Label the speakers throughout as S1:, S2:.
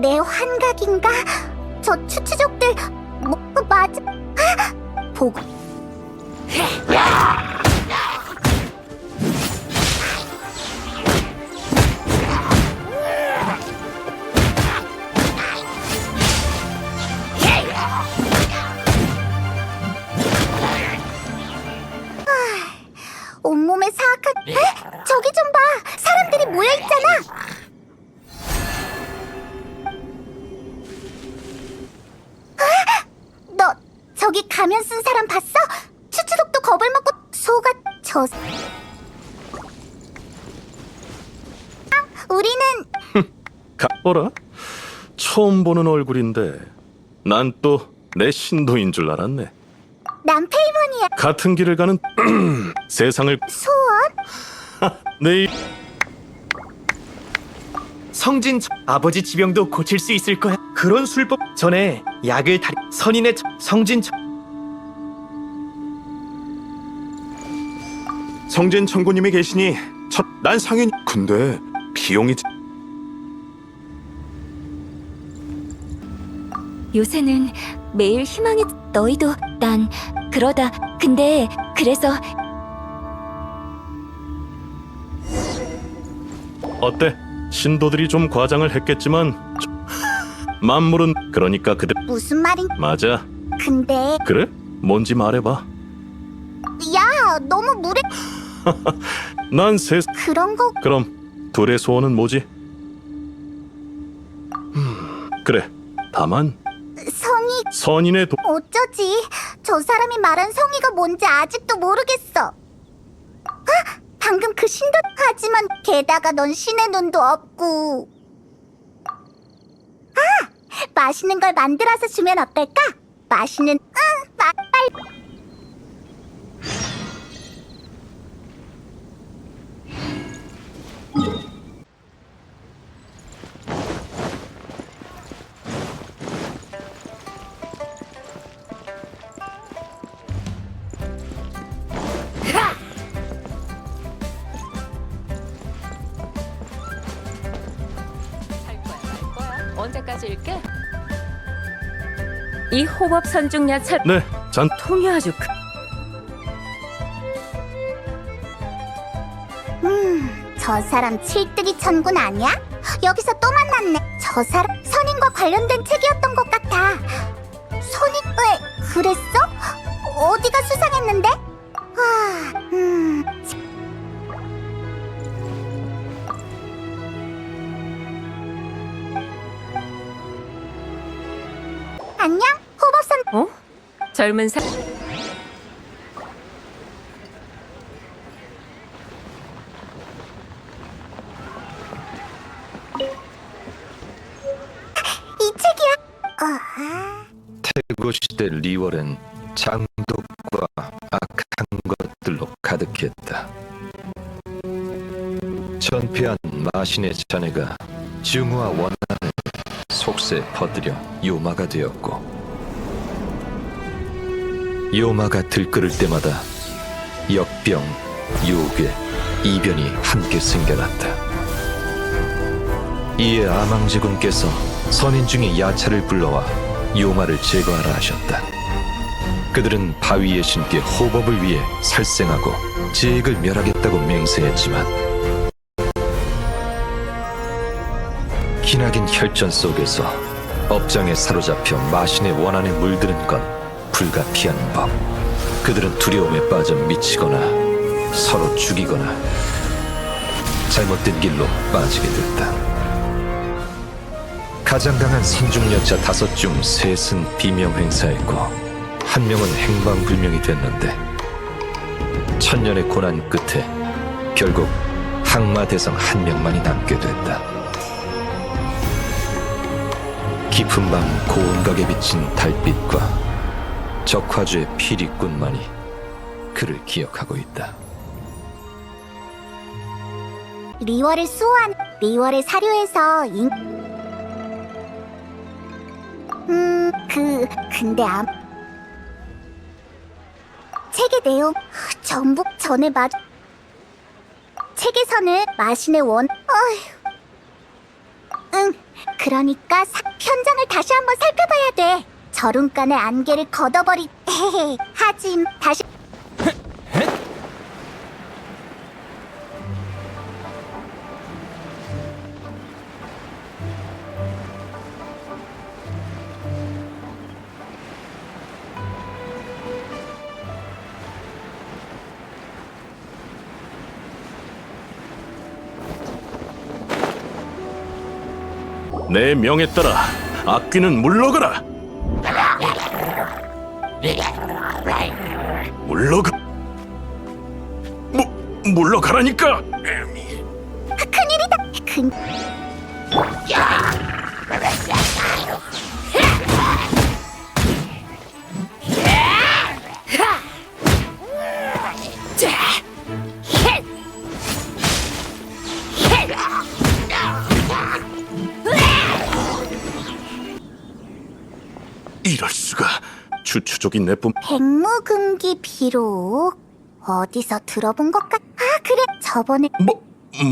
S1: 내 환각인가? 저 추추족들 뭐 맞아? 아! 보고
S2: 처음 보는 얼굴인데 난 또 내 신도인 줄 알았네.
S1: 남페이몬이야
S2: 같은 길을 가는 세상을
S1: 소원?
S2: 내
S3: 성진 저- 아버지 지병도 고칠 수 있을 거야. 그런 술법 전에 약을 다 선인의 저- 성진 저-
S4: 성진 청구님이 계시니 첫, 난 상인 근데 비용이
S5: 요새는 매일 희망이 너희도 난 그러다 근데 그래서
S2: 어때? 신도들이 좀 과장을 했겠지만 저- 만물은 그러니까 그대
S1: 무슨 말인
S2: 맞아.
S1: 근데
S2: 그래? 뭔지 말해봐.
S1: 야 너무 무례
S2: 난 세.
S1: 그런 거
S2: 그럼 둘의 소원은 뭐지? 음, 그래. 다만
S1: 성이
S2: 선인의 도...
S1: 어쩌지? 저 사람이 말한 성의가 뭔지 아직도 모르겠어. 아, 방금 그 신도 하지만 게다가 넌 신의 눈도 없고. 아, 맛있는 걸 만들어서 주면 어떨까? 맛있는 응, 마, 빨리.
S6: 언제까지 읽게? 이 호법 선중야 차
S2: 네, 잔
S6: 통이 아주 크...
S1: 음, 저 사람 칠뜨기 천군 아니야? 여기서 또 만났네. 저 사람 선인과 관련된 책이
S6: 젊은 사...
S1: 이 책이야. 아,
S7: 태고 시대 리월은 장독과 악한 것들로 가득했다. 전폐한 마신의 자네가 증오와 원한을 속세 퍼뜨려 요마가 되었고 요마가 들끓을 때마다 역병, 요괴, 이변이 함께 생겨났다. 이에 아망제군께서 선인 중의 야차를 불러와 요마를 제거하라 하셨다. 그들은 바위의 신께 호법을 위해 살생하고 제익을 멸하겠다고 맹세했지만 기나긴 혈전 속에서 업장에 사로잡혀 마신의 원한에 물드는 건 불가피한 법. 그들은 두려움에 빠져 미치거나 서로 죽이거나 잘못된 길로 빠지게 됐다. 가장 강한 선중여자 다섯 중 셋은 비명 행사했고 한 명은 행방불명이 됐는데 천년의 고난 끝에 결국 항마 대성 한 명만이 남게 됐다. 깊은 밤 고온각에 비친 달빛과 적화주의 피리꾼만이 그를 기억하고 있다.
S1: 리월을 수호한 리월의 사료에서 인... 음, 그 근데 암 책의 내용 전부 전에 맞 책에서는 마신의 원. 어휴. 응. 그러니까 사... 현장을 다시 한번 살펴봐야 돼. 저룬간의 안개를 걷어버리. 하진 다시.
S2: 내 명에 따라 악귀는 물러가라. 물러가. 무, 물러가라니까.
S1: 큰일이다. 큰.
S2: 이럴 수가. 추추족이 내뿜.
S1: 백무금기 비록 어디서 들어본 것 같. 아 그래 저번에
S2: 뭐,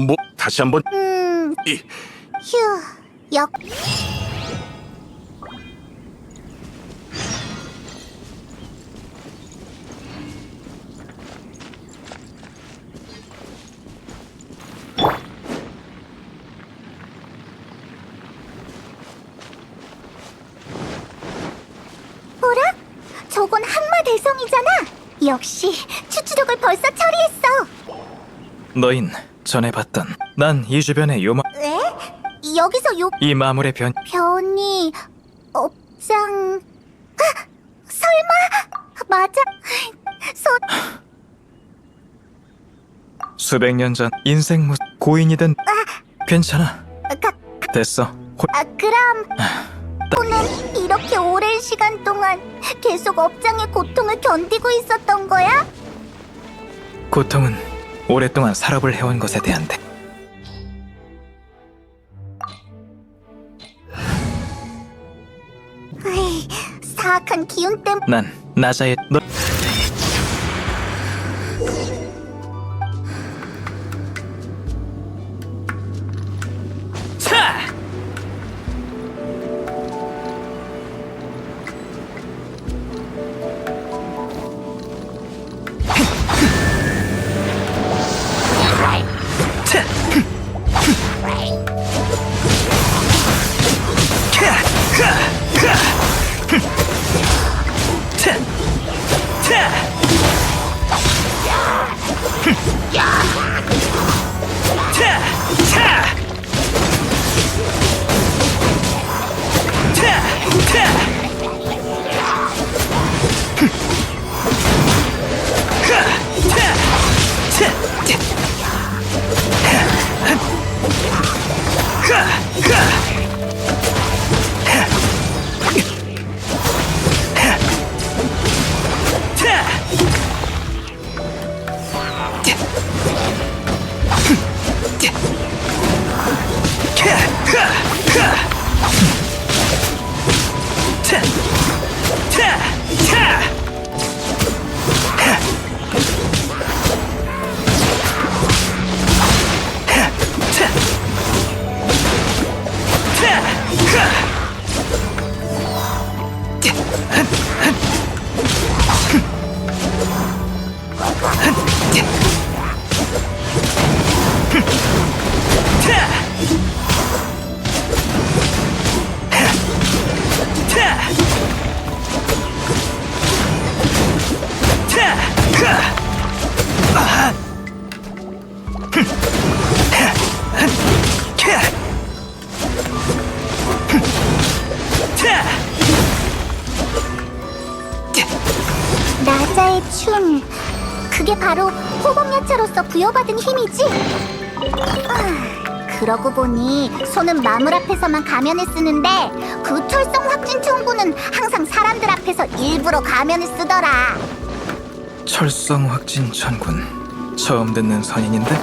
S2: 뭐 다시 한번
S1: 음
S2: 이
S1: 휴 역. 뭐라? 저건 항마 대성이잖아. 역시 추추족을 벌써 처리했어.
S3: 너인 전에 봤던 난 이 주변의 요마
S1: 왜? 여기서 요
S3: 이 마물의 변
S1: 변이 업장 아, 설마? 맞아. 소
S3: 수백 년 전 인생 무 고인이든 괜찮아.
S1: 가,
S3: 됐어. 호-
S1: 아, 그럼 또는 이렇게 오랜 시간 동안 계속 업장의 고통을 견디고 있었던 거야?
S3: 고통은 오랫동안 살아을 해온 것에 대한 대
S1: 에이, 사악한 기운 때문
S3: 난 나자의 너
S1: 干干 보니 손은 마물 앞에서만 가면을 쓰는데 그 철성 확진 총구는 항상 사람들 앞에서 일부러 가면을 쓰더라.
S3: 철성 확진 천군 처음 듣는 선인인데?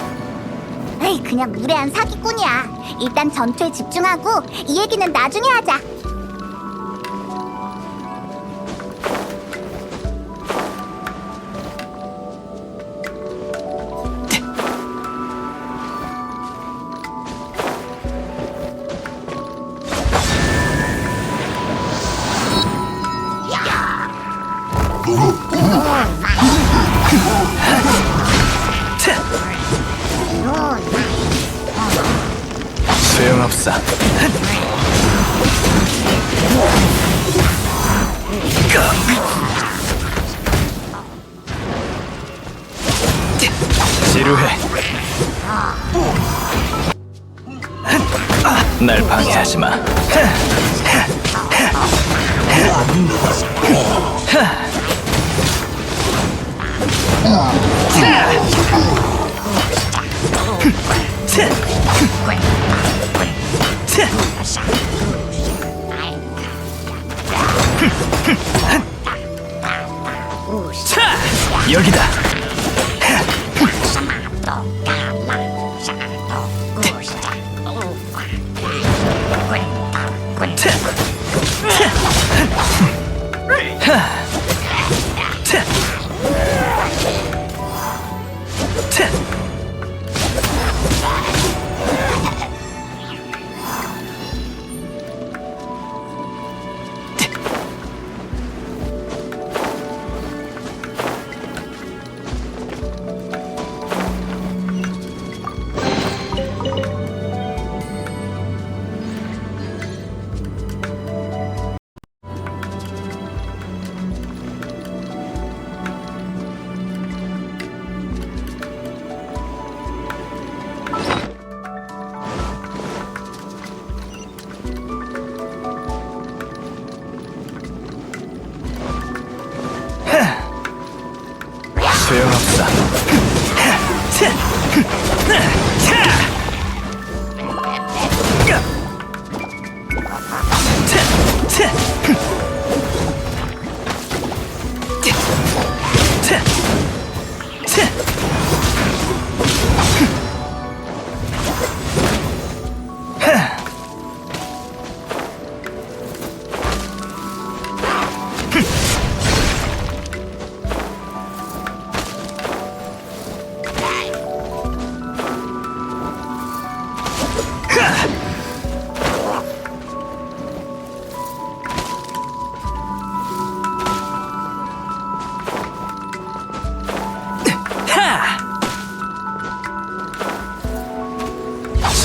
S1: 에이 그냥 무례한 사기꾼이야. 일단 전투에 집중하고 이 얘기는 나중에 하자
S3: 없어. 지루해. 날 방해하지 마. 차! 여기다. 소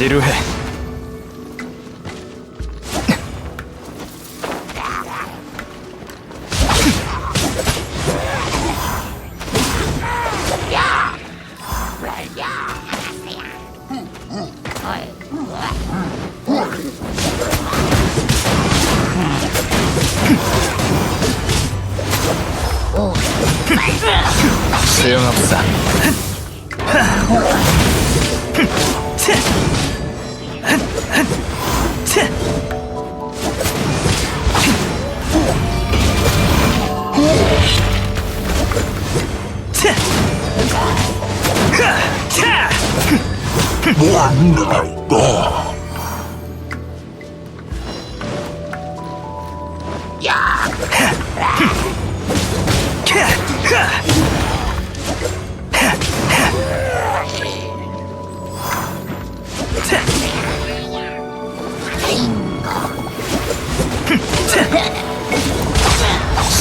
S3: 지루해.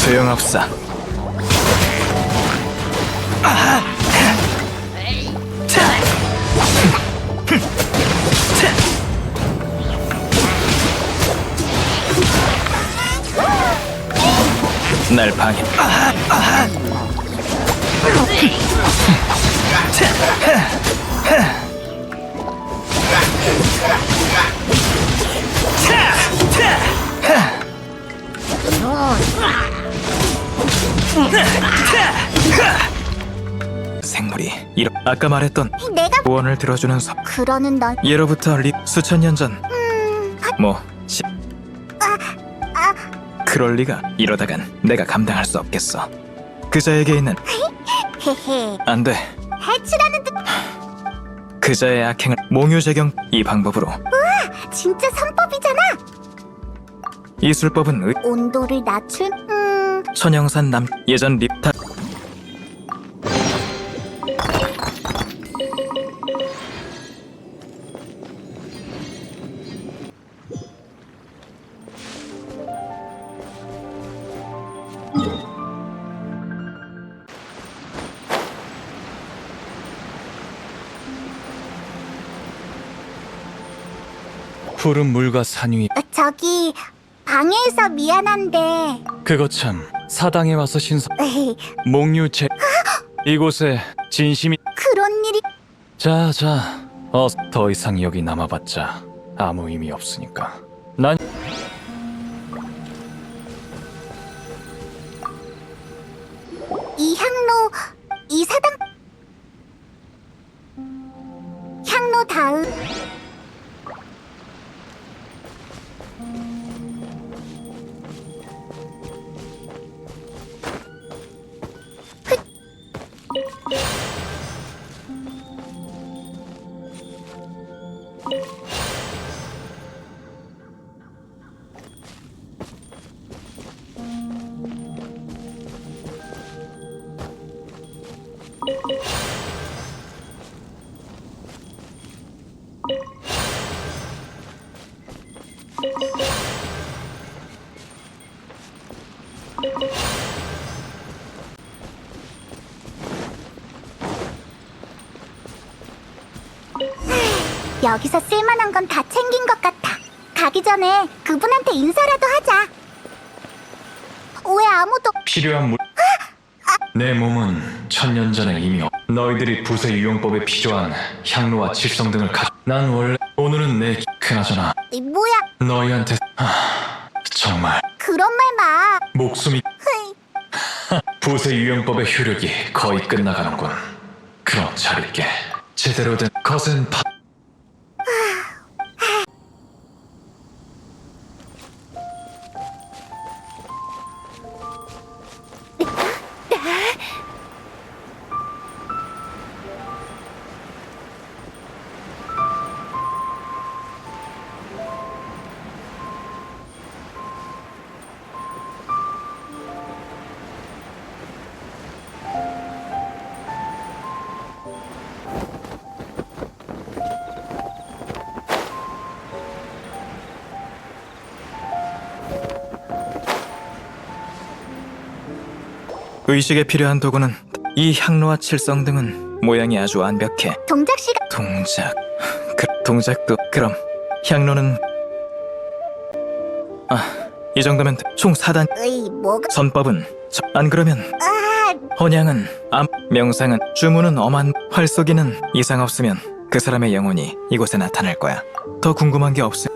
S3: 소용없어. 날 방해. 생물이 이런 아까 말했던
S1: 내가
S7: 구원을 들어주는 섭
S1: 그러는 넌
S7: 예로부터 리 수천 년 전 뭐, 시... 그럴 리가. 이러다간 내가 감당할 수 없겠어. 그자에게 있는
S1: 헤헤
S7: 안 돼.
S1: 해치라는 듯.
S7: 그자의 악행을 몽유제경 이 방법으로.
S1: 진짜 선법이잖아.
S7: 이 술법은 의...
S1: 온도를 낮출 음.
S7: 천영산 남 예전 립타
S8: 푸른 물과 산 위에
S1: 어, 저기 방해해서 미안한데.
S8: 그거 참 사당에 와서 신선
S1: 에이,
S8: 목류제 이곳에 진심이.
S1: 그런 일이.
S8: 자자 어 더 이상 여기 남아봤자 아무 의미 없으니까
S1: 여기서 쓸만한 건 다 챙긴 것 같아. 가기 전에 그분한테 인사라도 하자. 왜 아무도
S8: 필요한 물. 내 몸은 천년 전에 이미 없- 너희들이 부세 유용법에 필요한 향로와 칠성 등을 가져. 난 원래 오늘은 내 그나저나
S1: 이 뭐야?
S8: 너희한테 하, 정말
S1: 그런 말 마.
S8: 목숨이. 부세 유용법의 효력이 거의 끝나가는군. 그럼 잘 있게 제대로 된 거센 파.
S3: 의식에 필요한 도구는 이 향로와 칠성 등은 모양이 아주 완벽해.
S1: 동작 시간
S3: 동작. 그 동작도 그럼 향로는 아, 이 정도면 돼. 총 4단
S1: 으이 뭐가
S3: 선법은 저, 안 그러면
S1: 아
S3: 헌양은 암, 명상은 주문은 엄한 활쏘기는 이상 없으면 그 사람의 영혼이 이곳에 나타날 거야. 더 궁금한 게 없음.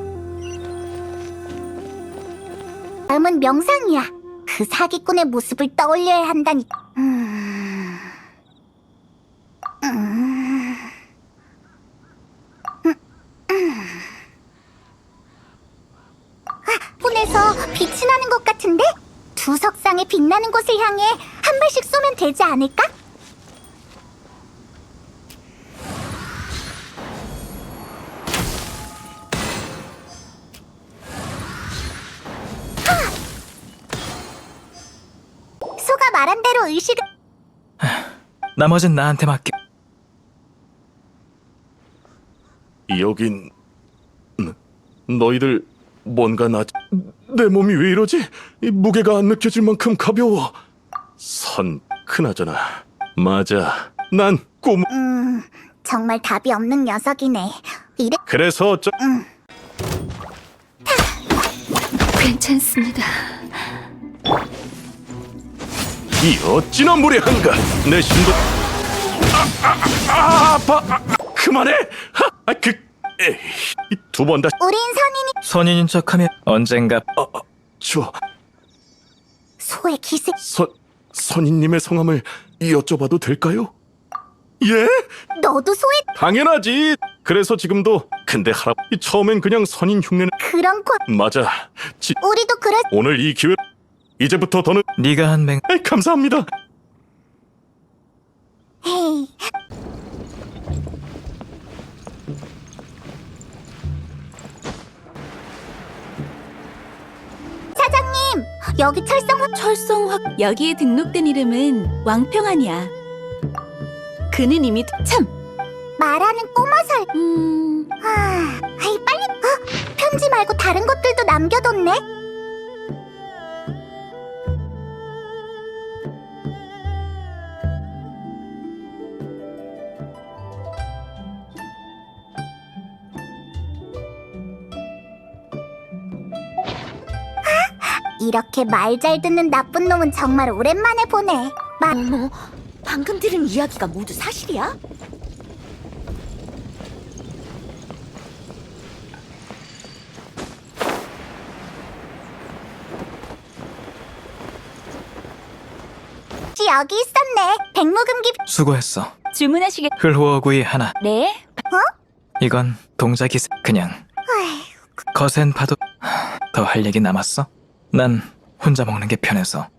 S1: 다음은 명상이야. 그 사기꾼의 모습을 떠올려야 한다니. 음... 음... 음, 음. 아, 폰에서 빛이 나는 것 같은데? 두 석상에 빛나는 곳을 향해 한 발씩 쏘면 되지 않을까?
S3: 나머진 나한테 맡겨.
S2: 여긴 너- 너희들 뭔가 나 내 몸이 왜 이러지? 이 무게가 안 느껴질 만큼 가벼워. 선 그나저나 맞아. 난 꿈.
S1: 음 정말 답이 없는 녀석이네. 이래
S2: 그래서 어쩌
S5: 괜찮습니다.
S2: 이 어찌나 무례한가? 내 신도 아, 아, 아, 아파. 아, 그만해. 하, 아, 그 두번 다시
S1: 우린 선인이
S3: 선인인 척하면 언젠가
S2: 저
S1: 소의 기세
S2: 선 선인님의 성함을 여쭤봐도 될까요? 예?
S1: 너도 소의
S2: 당연하지. 그래서 지금도 근데 할아 처음엔 그냥 선인 흉내는
S1: 그런 코
S2: 맞아. 지,
S1: 우리도 그랬
S2: 오늘 이 기회 이제부터 더는
S3: 네가 한 맹.
S2: 아이, 감사합니다.
S1: 사장님 여기 철성화
S5: 철성화 여기에 등록된 이름은 왕평안이야. 그는 이미 참.
S1: 말하는 꼬마살
S5: 음,
S1: 아, 아이 빨리 어, 편지 말고 다른 것들도 남겨뒀네 이렇게 말 잘 듣는 나쁜 놈은 정말 오랜만에 보네. 마...
S5: 어머, 방금 들은 이야기가 모두 사실이야?
S1: 씨 여기 있었네. 백무금기
S3: 수고했어.
S5: 주문하시겠...
S3: 흘호어구이 하나.
S5: 네?
S3: 이건 동작이 세- 그냥 거센 파도 더 할 얘기 남았어? 난 혼자 먹는 게 편해서